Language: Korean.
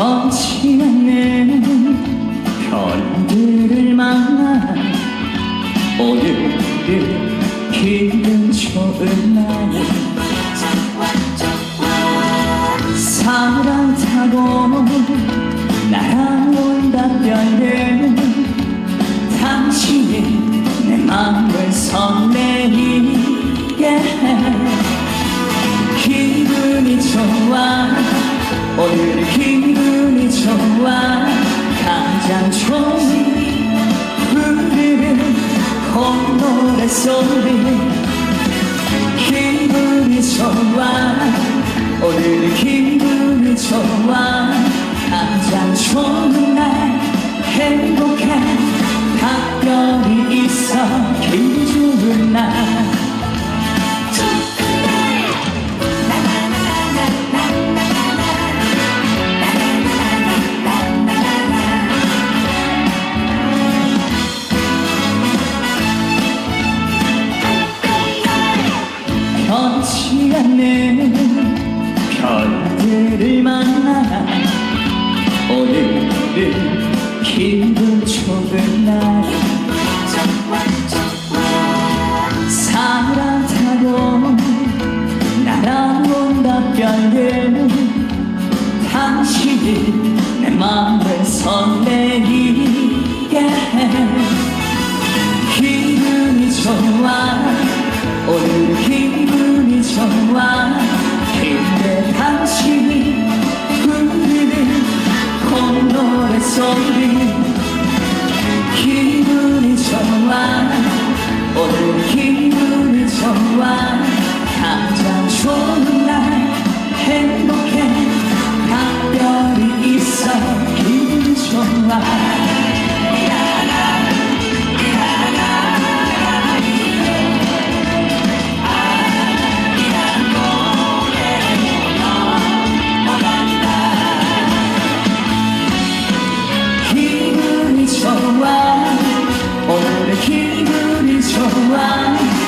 겹치 않는 변화들을 만나 오늘은 기분 좋은 날 사랑 타고 날아온다 별들 당신이 내 마음을 설레이게 해. 기분이 좋아. 오늘의 기분 가장 좋은 흐르는 콧노래 소리. 기분이 좋아 오늘 기분이 좋아. 가장 좋은 날 행복해. 각별히 있어. 기분 좋은 날 않는 별들을 만나 오늘은 기분 좋은 날. 사랑 타고 날아온다 별들 당신이 내 마음을 설레 기분 좋아. 오늘 기분이 좋아